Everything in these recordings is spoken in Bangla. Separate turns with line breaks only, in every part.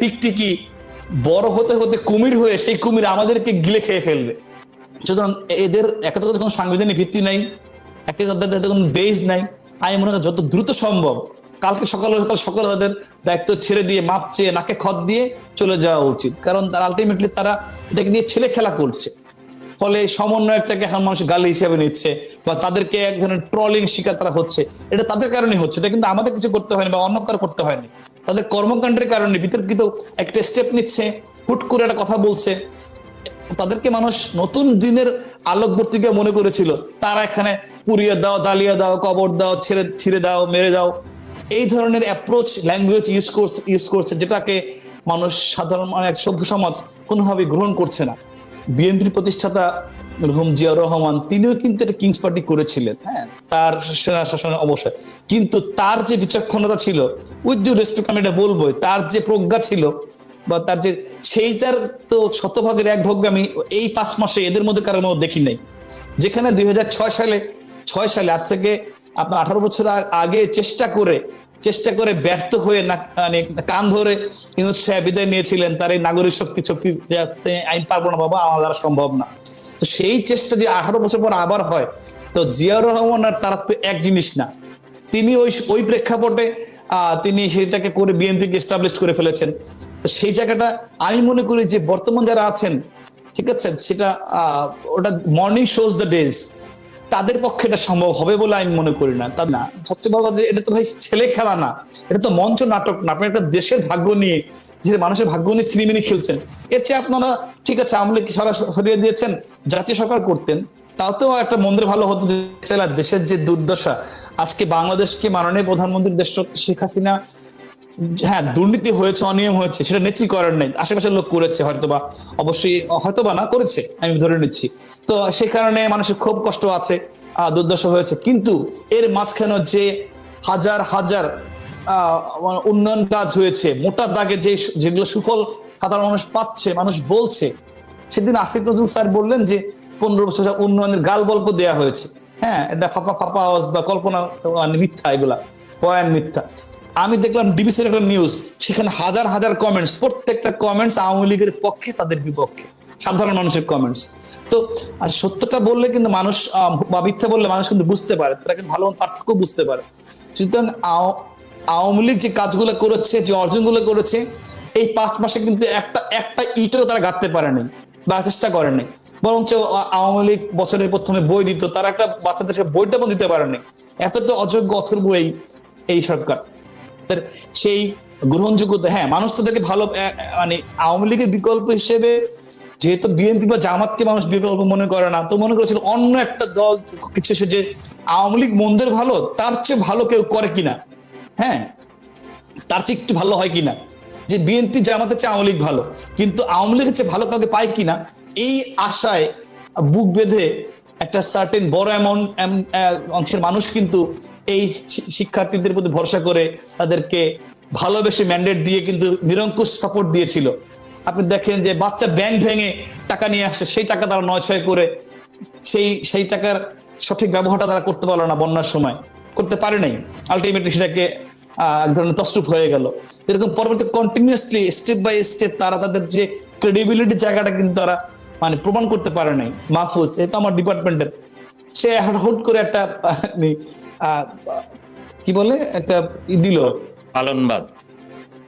টিকটিকি বড় হতে হতে কুমির হয়ে সেই কুমির আমাদেরকে গিলে খেয়ে ফেলবে। সুতরাং এদের একটা তো কোনো সাংবিধানিক ভিত্তি নাই, একটা তাদের কোনো বেজ নাই। আমি মনে করি যত দ্রুত সম্ভব, কালকে সকাল সকাল সকালে তাদের দায়িত্ব ছেড়ে দিয়ে, মাপ চেয়ে, নাকে খত দিয়ে চলে যাওয়া উচিত। কারণ তারা আলটিমেটলি তারা এটাকে নিয়ে ছেলে খেলা করছে। ফলে সমন্বয়টাকে এখন মানুষ গালি হিসাবে নিচ্ছে বা তাদেরকে এক ধরনের ট্রলিং শিকার তারা হচ্ছে। এটা তাদের কারণে হচ্ছে, এটা কিন্তু আমাদের কিছু করতে হয়নি বা অন্য কারও করতে হয়নি। তাদের কর্মকাণ্ডের কারণে বিতর্কিত একটা স্টেপ নিচ্ছে, হুট করে একটা কথা বলছে। তাদেরকে মানুষ নতুন দিনের আলোকবর্তীকে মনে করেছিল। তারা এখানে পুড়িয়ে দাও, জ্বালিয়ে দাও, কবর দাও, ছেড়ে, ছিঁড়ে দাও, মেরে দাও। এই ধরনের অ্যাপ্রোচ ল্যাঙ্গুয়েজ ইউজ করছে ইউজ করছে, যেটাকে মানুষ সাধারণ মানে সভ্য সমাজ কোনোভাবে গ্রহণ করছে না। বিএনপির প্রতিষ্ঠাতা রহম জিয়াউর রহমান, তিনিও কিন্তু এটা কিংস পার্টি করেছিলেন। হ্যাঁ তার সেনা শাসনের অবসর কিন্তু তার যে বিচক্ষণতা ছিল উইথ ডিউ রেসপেক্ট আমি এটা বলবোই, তার যে প্রজ্ঞা ছিল, বা তার যে সেইটার তো শতভাগের এক ভাগ আমি এই পাঁচ মাসে এদের মধ্যে কারোর মধ্যে দেখি নাই। যেখানে দুই হাজার ছয় সালে ছয় সালে আজ থেকে আপনার আঠারো বছর আগে চেষ্টা করে চেষ্টা করে ব্যর্থ হয়ে না মানে কান ধরে ইউনুস সাহেব বিদায় নিয়েছিলেন, তার এই নাগরিক শক্তি শক্তি আইন পারব না বাবা, আমার দ্বারা সম্ভব না। তো সেই চেষ্টা যে আঠারো বছর পর আবার হয়, তো জিয়াউর রহমান আর তারা তো এক জিনিস না। তিনি ওই ওই প্রেক্ষাপটে তিনি সেটাকে করে বিএনপিকে এস্টাবলিশ করে ফেলেছেন। সেই জায়গাটা আমি মনে করি যে বর্তমান যারা আছেন, ঠিক আছে, সেটা ওটা মর্নিং শোজ দ্য ডেজ তাদের পক্ষে এটা সম্ভব হবে বলে আমি মনে করি না। তা না, সবচেয়ে বড় কথা এটা তো ভাই ছেলে খেলা না। এটা তো মঞ্চ নাটক না, আপনি একটা দেশের ভাগ্য নিয়ে যে মানুষের ভাগ্য নিয়ে ছিনিমিনি খেলছেন। এর চেয়ে আপনারা, ঠিক আছে, আমলে কি সারা সরিয়ে দিয়েছেন, জাতীয় সরকার করতেন তাও তো একটা মন্দির ভালো হতো দেশের যে দুর্দশা, আজকে বাংলাদেশকে মাননীয় প্রধানমন্ত্রী দেশ শেখ হাসিনা হ্যাঁ দুর্নীতি হয়েছে, অনিয়ম হয়েছে, সেটা নেত্রী করার নেই, আশেপাশের লোক করেছে হয়তোবা, অবশ্যই হয়তোবা না, করেছে, আমি ধরে নিচ্ছি। তো সে কারণে মানুষের খুব কষ্ট আছে দুর্দশা হয়েছে, কিন্তু এর মাঝখানে যে হাজার হাজার উন্নয়ন কাজ হয়েছে, মোটা দাগে যে যেগুলো সুফল সাধারণ মানুষ পাচ্ছে, মানুষ বলছে। সেদিন আসিফ নজরুল স্যার বললেন যে, পনেরো বছর উন্নয়নের গাল গল্প দেয়া হয়েছে। হ্যাঁ এটা ফাপা ফাপা বা কল্পনা মানে মিথ্যা এগুলা বয়ান মিথ্যা। আমি দেখলাম ডিবিসির একটা নিউজ সেখানে হাজার হাজার কমেন্টস প্রত্যেকটা কমেন্টস আওয়ামী লীগের পক্ষে, তাদের বিপক্ষে, সাধারণ মানুষের কমেন্টস তো, আর সত্যটা বললে কিন্তু মানুষ বা মিথ্যা বললে মানুষ কিন্তু বুঝতে পারে, তারা কিন্তু ভালো পার্থক্য বুঝতে পারে। সুতরাং আওয়ামী লীগ যে কাজগুলো করেছে, যে অর্জনগুলো করেছে, এই পাঁচ মাসে কিন্তু একটা একটা ইটও তারা গাঁথতে পারেনি বা চেষ্টা করেনি। বরঞ্চ আওয়ামী লীগ বছরের প্রথমে বই দিত, তারা একটা বাচ্চাদের বইটা দিতে পারেনি। এতটা অযোগ্য, অথর্ব এই এই সরকার। সেই গ্রহণযোগ্যতা হ্যাঁ মানুষ তাদেরকে ভালো মানে আওয়ামী লীগের বিকল্প হিসেবে যেহেতু বিএনপি বা জামাতকে মানুষ বিকল্প মনে করে না, তো মনে করেছিল অন্য একটা দল কিছু যে আওয়ামী লীগ মন্দের ভালো, তার চেয়ে ভালো কেউ করে কিনা। হ্যাঁ তার চেয়ে একটু ভালো হয় কিনা? যে বিএনপি জামাতের চেয়ে আওয়ামী লীগ ভালো, কিন্তু আওয়ামী লীগের চেয়ে ভালো কাউকে পায় কিনা? এই আশায় বুক বেঁধে একটা সার্টেন বড় এমন অংশের মানুষ কিন্তু এই শিক্ষার্থীদের প্রতি ভরসা করে তাদেরকে ভালোবেসে ম্যান্ডেট দিয়ে কিন্তু নিরঙ্কুশ সাপোর্ট দিয়েছিল। আপনি দেখেন যে বাচ্চা ব্যাংক ভেঙে টাকা নিয়ে আসছে সেই টাকা তারা নয় ছয় করে, সেই সেই টাকার সঠিক ব্যবহারটা তারা করতে পারল না বন্যার সময়। করতে পারে নাই। আলটিমেটলি সেটাকে এক ধরনের তস্রুপ হয়ে গেল। এরকম পরবর্তী কন্টিনিউয়াসলি স্টেপ বাই স্টেপ তারা তাদের যে ক্রেডিবিলিটি জায়গাটা কিন্তু তারা মানে প্রমাণ করতে পারে নাই। মাহফুজ এ তো আমার ডিপার্টমেন্টের। সে হুট করে একটা কি বলে? একটা ই দিল।
পালনবাদ।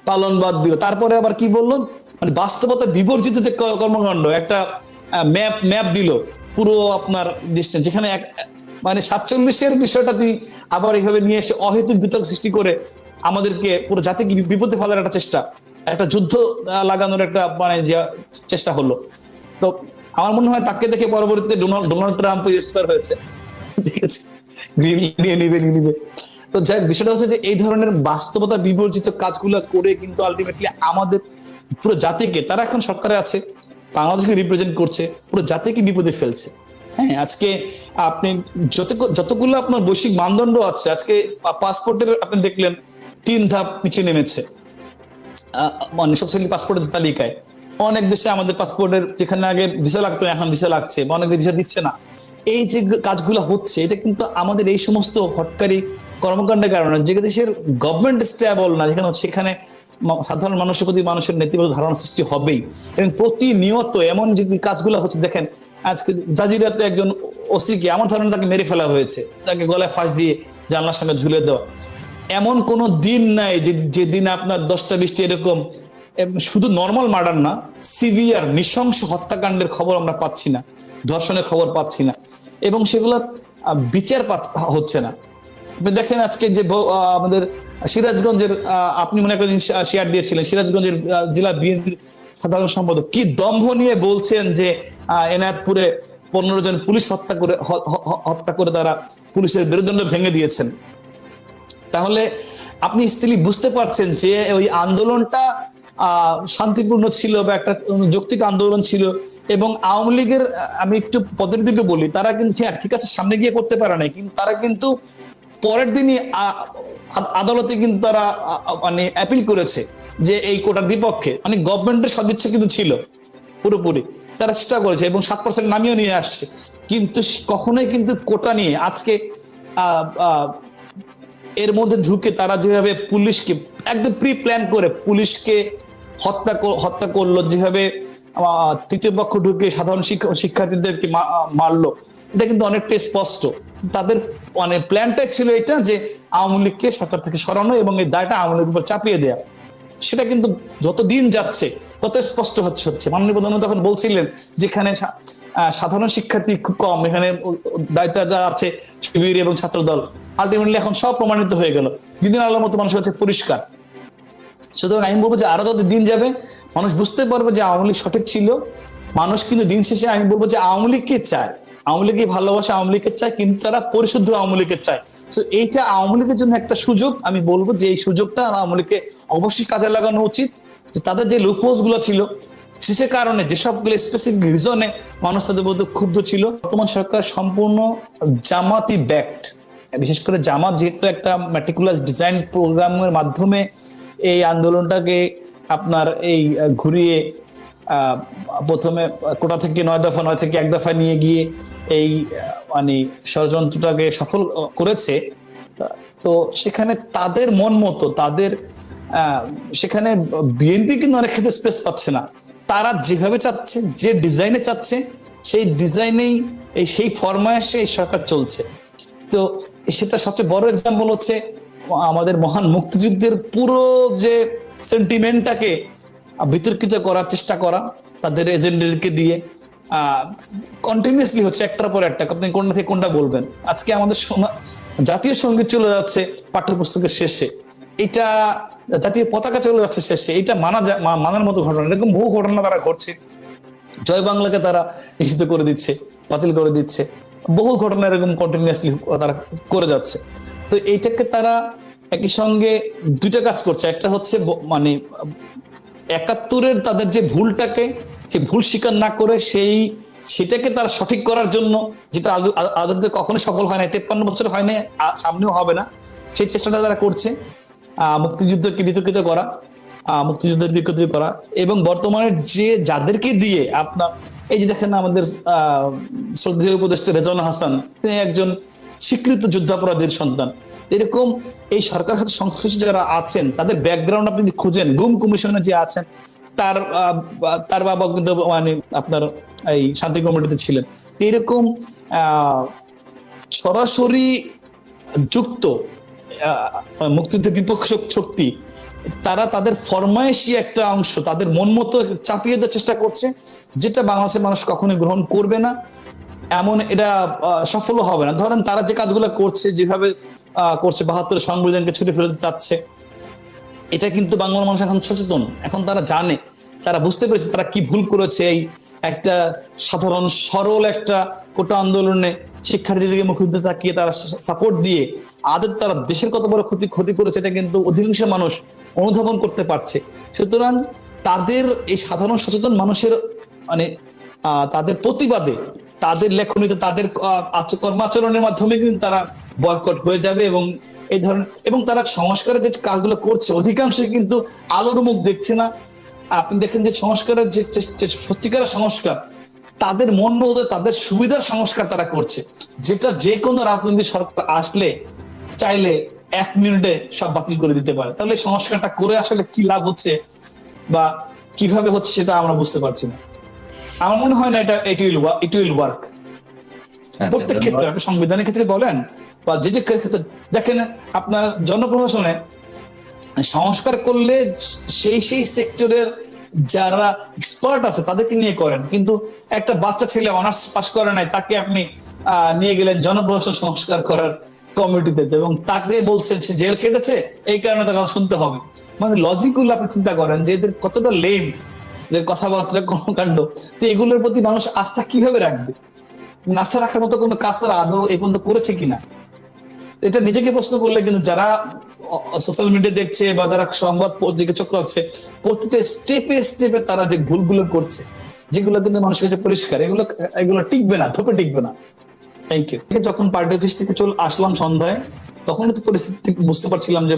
পালনবাদ দিল। তারপরে আবার কি বলল? মানে বাস্তবতা বিবর্জিত যে কর্মকাণ্ড একটা ম্যাপ ম্যাপ দিল। পুরো আপনার ডিস্টেন্স যেখানে এক মানে সাতচল্লিশের বিষয়টা তিনি আবার এইভাবে নিয়ে এসে অহেতুক বিতর্ক সৃষ্টি করে আমাদেরকে পুরো জাতিকে বিপদে ফেলার একটা চেষ্টা, একটা যুদ্ধ লাগানোর একটা মানে চেষ্টা হলো। তো আমার মনে হয় তাকে দেখে পরবর্তীতে ডোনাল্ড ডোনাল্ড ট্রাম্প ইন্সপায়ার হয়েছে। তো যাই বিষয়টা হচ্ছে যে এই ধরনের বাস্তবতা বিবর্জিত কাজগুলো করে কিন্তু আলটিমেটলি আমাদের পুরো জাতিকে, তারা এখন সরকারে আছে, বাংলাদেশকে রিপ্রেজেন্ট করছে, পুরো জাতিকে বিপদে ফেলছে। হ্যাঁ আজকে আপনি যত যতগুলো আপনার বৈশ্বিক মানদণ্ড আছে, আজকে পাসপোর্টের আপনি দেখলেন তিন ধাপ নিচে নেমেছে। মানে পাসপোর্টের তালিকায়। অনেক দেশে আমাদের পাসপোর্টের যেখানে আগে ভিসা লাগতো, এখন ভিসা লাগছে বা অনেক ভিসা দিচ্ছে না। এই যে কাজগুলো হচ্ছে, এটা কিন্তু আমাদের এই সমস্ত হটকারী কর্মকাণ্ডের কারণে, যে দেশের গভর্নমেন্ট স্টেবল না, যেখানে সেখানে সাধারণ মানুষের প্রতি মানুষের নেতিবাচক ধারণা সৃষ্টি হবেই। এবং প্রতিনিয়ত এমন যে কাজগুলো হচ্ছে, দেখেন আজকে জাজিরাতে একজন ওসিকে আমার ধারণা তাকে মেরে ফেলা হয়েছে, তাকে গলায় ফাঁস দিয়ে জানলার সঙ্গে ঝুলে দেওয়া। এমন কোনো দিন নাই যে যেদিন আপনার দশটা বিশটি এরকম শুধু নর্মাল মার্ডার না সিভিয়ার নৃশংস হত্যাকাণ্ডের খবর আমরা পাচ্ছি না, ধর্ষণের খবর পাচ্ছি না, এবং সেগুলোর বিচার হচ্ছে না। দেখেন আজকে যে আমাদের সিরাজগঞ্জের আপনি মনে করেন শেয়ার দিয়েছিলেন সিরাজগঞ্জের জেলা বিএনপির সাধারণ সম্পাদক কি দম্ভ নিয়ে বলছেন যে এনায়তপুরে পনেরো জন পুলিশ হত্যা করে হত্যা করে তারা পুলিশের মেরুদণ্ড ভেঙে দিয়েছেন? তাহলে আপনি স্ত্রী বুঝতে পারছেন যে ওই আন্দোলনটা শান্তিপূর্ণ ছিল বা একটা যৌক্তিক আন্দোলন ছিল এবং আওয়ামী লীগের আমি একটু পদের দিকে বলি তারা কিন্তু হ্যাঁ, ঠিক আছে সামনে গিয়ে করতে পারে না কিন্তু তারা কিন্তু পরের দিনই আদালতে কিন্তু তারা মানে অ্যাপিল করেছে। যে এই কোটার বিপক্ষে। মানে গভর্নমেন্টের সদিচ্ছা কিন্তু ছিল, পুরোপুরি। তারা চেষ্টা করেছে এবং সাত পার্সেন্ট নামিয়েও নিয়ে আসছে। কিন্তু কখনোই কিন্তু কোটা নিয়ে আজকে এর মধ্যে ঢুকে তারা যেভাবে পুলিশকে, একদম প্রি প্ল্যান করে পুলিশকে হত্যা হত্যা করল, যেভাবে তৃতীয় পক্ষ ঢুকে সাধারণ শিক্ষা- শিক্ষার্থীদেরকে মারলো, এটা কিন্তু অনেকটাই স্পষ্ট। তাদের মানে প্ল্যানটাই ছিল এটা যে আওয়ামী লীগকে সরকার থেকে সরানো এবং এই দায়টা আওয়ামী লীগের উপর চাপিয়ে দেওয়া সেটা কিন্তু যত দিন যাচ্ছে, তত স্পষ্ট হচ্ছে হচ্ছে। মাননীয় প্রধানমন্ত্রী তখন বলছিলেন যেখানে সাধারণ শিক্ষার্থী খুব কম, এখানে দায়িত্ব যারা আছে, শিবির এবং ছাত্র দল আলটিমেটলি এখন সব প্রমাণিত হয়ে গেল। দিনের আলোর মতো মানুষের কাছে পরিষ্কার। সুতরাং আমি বলব যে আরও যত দিন যাবে, মানুষ বুঝতে পারবে যে আওয়ামী লীগ সঠিক ছিল। মানুষ কিন্তু দিন শেষে আমি বলব যে আওয়ামী লীগকে চায়। আওয়ামী লীগকে ভালোবাসে, আওয়ামী লীগকে চায়, কিন্তু তারা পরিশুদ্ধ আওয়ামী লীগকে চায়। তো এইটা আওয়ামী লীগের জন্য একটা সুযোগ। আমি বলব যে এই সুযোগটা আওয়ামী লীগকে অবশ্যই কাজে লাগানো উচিত যে তাদের যে লুপোজগুলো ছিল সেসব কারণে যেসবগুলো স্পেসিফিক রিজনে মানুষ তাদের মধ্যে ক্ষুব্ধ ছিল। বর্তমান সরকার সম্পূর্ণ জামাতি ব্যাক্ট বিশেষ করে জামাত যেহেতু একটা ম্যাটিকুলাস ডিজাইন প্রোগ্রামের মাধ্যমে এই আন্দোলনটাকে আপনার এই ঘুরিয়ে প্রথমে কোটা থেকে নয় দফা, নয় থেকে এক দফা নিয়ে গিয়ে এই মানে ষড়যন্ত্রটাকে সফল করেছে। তো সেখানে তাদের মন মতো, তাদের সেখানে বিএনপি কিন্তু অনেক ক্ষেত্রে স্পেস পাচ্ছে না। তারা যেভাবে চাচ্ছে, যে ডিজাইনে চাচ্ছে, সেই ডিজাইনেই এই সেই ফরমায়েশে এই সরকার চলছে। তো সেটা সবচেয়ে বড় এক্সাম্পল হচ্ছে, আমাদের মহান মুক্তিযুদ্ধের পুরো যে সেন্টিমেন্টটাকে বিতর্কিত করার চেষ্টা করা, তাদের এজেন্ডারকে দিয়ে কন্টিনিউসলি হচ্ছে একটার পর একটা। আপনি কোনটা থেকে কোনটা বলবেন? আজকে আমাদের জাতীয় সংগীত চলে যাচ্ছে পাঠ্যপুস্তকের শেষে। এটা জাতীয় পতাকা চলে যাচ্ছে শেষে। এটা মানা মানার মতো ঘটনা এরকম বহু ঘটনা তারা ঘটছে। জয় বাংলাকে তারা নিষিদ্ধ করে দিচ্ছে, বাতিল করে দিচ্ছে। বহু ঘটনা এরকম কন্টিনিউয়াসলি তারা করে যাচ্ছে। তো এইটাকে তারা একই সঙ্গে দুইটা কাজ করছে। একটা হচ্ছে মানে একাত্তরের তাদের যে ভুলটাকে, যে ভুল স্বীকার না করে সেই সেটাকে তারা সঠিক করার জন্য, যেটা আদৌ- আ- আদতে কখনো সফল হয় না তেপ্পান্ন বছর হয় না সামনেও হবে না, সেই চেষ্টাটা তারা করছে। মুক্তিযুদ্ধকে বিতর্কিত করা মুক্তিযুদ্ধের বিকৃতি করা এবং বর্তমানে যে যাদেরকে দিয়ে আপনার, এই যে দেখেন আমাদের শ্রদ্ধেয় উপদেষ্টা রেজাউল হাসান, তিনি একজন স্বীকৃত যুদ্ধাপরাধীর সন্তান। এরকম এই সরকার সাথে সংশ্লিষ্ট যারা আছেন, তাদের ব্যাকগ্রাউন্ড আপনি খুঁজেন, গুম কমিশনে যে আছেন, তার তার বাবা কিন্তু মানে আপনার এই শান্তি কমিটিতে ছিলেন। এরকম সরাসরি যুক্ত মুক্তিযুদ্ধের বিপক্ষ শক্তি তারা তাদের ফরমায়েশি একটা অংশ তাদের মন মতো চাপিয়ে দেওয়ার চেষ্টা করছে যেটা বাংলাদেশের মানুষ কখনোই গ্রহণ করবে না। এমন এটা আহ, সফলও হবে না। ধরেন তারা যে কাজগুলো করছে যেভাবে করছে বাহাত্তর সংবিধানকে ছুটে ফেরত যাচ্ছে এটা কিন্তু বাংলার মানুষ এখন সচেতন। এখন তারা জানে তারা বুঝতে পেরেছে তারা কি ভুল করেছে এই একটা সাধারণ সরল একটা কোটা আন্দোলনে শিক্ষার্থীদেরকে মুখোমুখি তাকিয়ে তারা সাপোর্ট দিয়ে আদৌ তারা দেশের কত বড় ক্ষতি ক্ষতি করেছে এটা কিন্তু অধিকাংশ মানুষ অনুধাবন করতে পারছে। সুতরাং তাদের এই সাধারণ সচেতন মানুষের মানে তাদের প্রতিবাদে, তাদের লেখনীতে, তাদের কর্মাচরণের মাধ্যমে কিন্তু তারা বয়কট হয়ে যাবে এবং এই ধরনের, এবং তারা সংস্কারের যে কাজগুলো করছে, অধিকাংশই কিন্তু আলোর মুখ দেখছে না। আপনি দেখেন যে সংস্কারের যে সত্যিকারের সংস্কার, তাদের মন মতো তাদের সুবিধার সংস্কার তারা করছে। যেটা যে কোনো রাজনৈতিক সরকার আসলে চাইলে এক মিনিটে সব বাতিল করে দিতে পারে। তাহলে সংস্কারটা করে আসলে কি লাভ হচ্ছে বা কীভাবে হচ্ছে সেটা আমরা বুঝতে পারছি না। আমার মনে হয় না এটা it will it will work প্রত্যেক ক্ষেত্রে আপনি সংবিধানের ক্ষেত্রে বলেন বা যে যে ক্ষেত্রে দেখেন আপনার জনপ্রশাসনে সংস্কার করলে সেই সেই সেক্টরের যারা এক্সপার্ট আছে তাদেরকে নিয়ে করেন। কিন্তু একটা বাচ্চা ছেলে অনার্স পাস করে নাই তাকে আপনি আহ, নিয়ে গেলেন জনপ্রশাসন সংস্কার করার কমিটিতে এবং তাকে বলছেন সে জেল কেটেছে এই কারণে তাকে শুনতে হবে। মানে লজিকগুলো আপনি চিন্তা করেন যে এদের কতটা লেম এদের কথাবার্তা কর্মকাণ্ড তো এগুলোর প্রতি মানুষ আস্থা কীভাবে রাখবে? আস্থা রাখার মতো কোনো কাজ তারা আদৌ এই পর্যন্ত করেছে কিনা? এটা নিজেকে প্রশ্ন করলে কিন্তু যারা সোশ্যাল মিডিয়া দেখছে বা যারা সংবাদ দিকে চোখ রাখছে, প্রতিটা স্টেপে স্টেপে তারা যে ভুলগুলো করছে, যেগুলো কিন্তু মানুষের কাছে পরিষ্কার, এগুলো এগুলো টিকবে না, ধোপে টিকবে না। থ্যাংক ইউ যখন পার্টি অফিস থেকে চলে, আসলাম সন্ধ্যায়, তখন তো পরিস্থিতি বুঝতে পারছিলাম যে